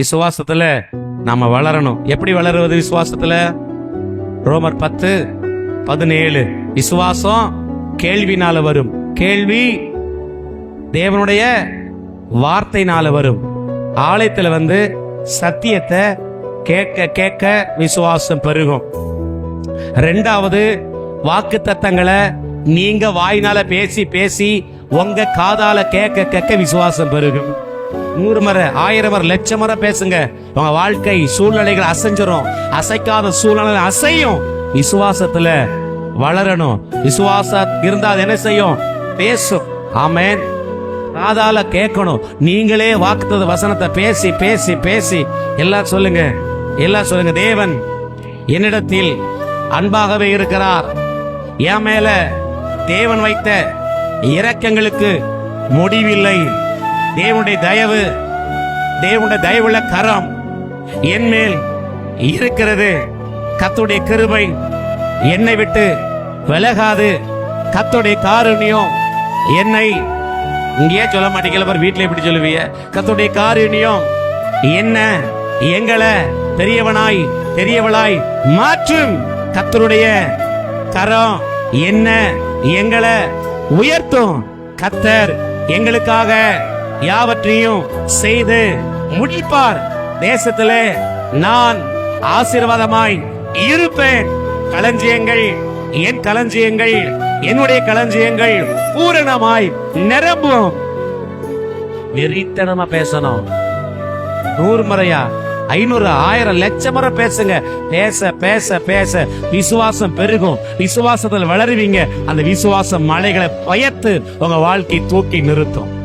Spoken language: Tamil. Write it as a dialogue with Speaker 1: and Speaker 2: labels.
Speaker 1: விசுவாசத்துல நாம வளரணும். எப்படி வளருவது விசுவாசத்துல? ரோமர் பத்து பதினேழு. விசுவாசம் கேள்வினால வரும். கேள்வி தேவனுடைய வார்த்தைனால வரும். ஆலயத்துல வந்து சத்தியத்தை கேட்க கேட்க விசுவாசம் பெருகும். ரெண்டாவது வாக்கு தத்தங்களை நீங்க வாயினால பேசி பேசி உங்க காதால கேட்க கேட்க விசுவாசம் பெருகும். நூறு மர ஆயிரம் லட்சம் மர பேசுங்க. உங்க வாழ்க்கை சூழ்நிலைகள் அசைஞ்சிரும். அசைக்காத சூழ்நிலை அசையும். விசுவாசத்துல வளரணும். விசுவாசம் இருந்தா என்ன செய்யும்? பேசும். ஆமேன். காதால கேட்கணும். நீங்களே வாக்குத்தது வசனத்தை பேசி பேசி பேசி. எல்லாம் சொல்லுங்க. எல்லாம் சொல்லுங்க. தேவன் என்னிடத்தில் அன்பாகவே இருக்கிறார். என் மேல தேவன் வைத்த இரக்கங்களுக்கு முடிவில்லை. தேவனுடைய தயவு தேவனுடைய தயவுள்ள கரம் என் மேல் இருக்கிறது. கத்துடைய கிருபை என்னை விட்டு விலகாது. கத்துடைய காரணியம் என்னை இங்கேயே சொல்ல மாட்டீங்களா வீட்டில் எப்படி சொல்லுவீங்க. கத்துடைய காரணியம் என்ன எங்களை பெரியவனாய் பெரியவளாய் மாற்றும். கத்தருடைய கரம் என்ன எங்களை உயர்த்தும். கத்தர் எங்களுக்காக யாவற்றையும் செய்து முடிப்பார். தேசத்திலே நான் ஆசீர்வாதமாய் இருப்பேன். களஞ்சியங்கள் என் களஞ்சியங்கள் என்னுடைய களஞ்சியங்கள் பூரணமாய் நிரம்பும். வெறித்தனமா பேசணும். நூறு முறையா ஐநூறு ஆயிரம் லட்சம் முறை பேசுங்க. பேச பேச பேச. விசுவாசம் பெருகும். விசுவாசத்தில் வளருவீங்க. அந்த விசுவாசம் மலைகளை பயத்து உங்க வாழ்க்கை தூக்கி நிறுத்தும்.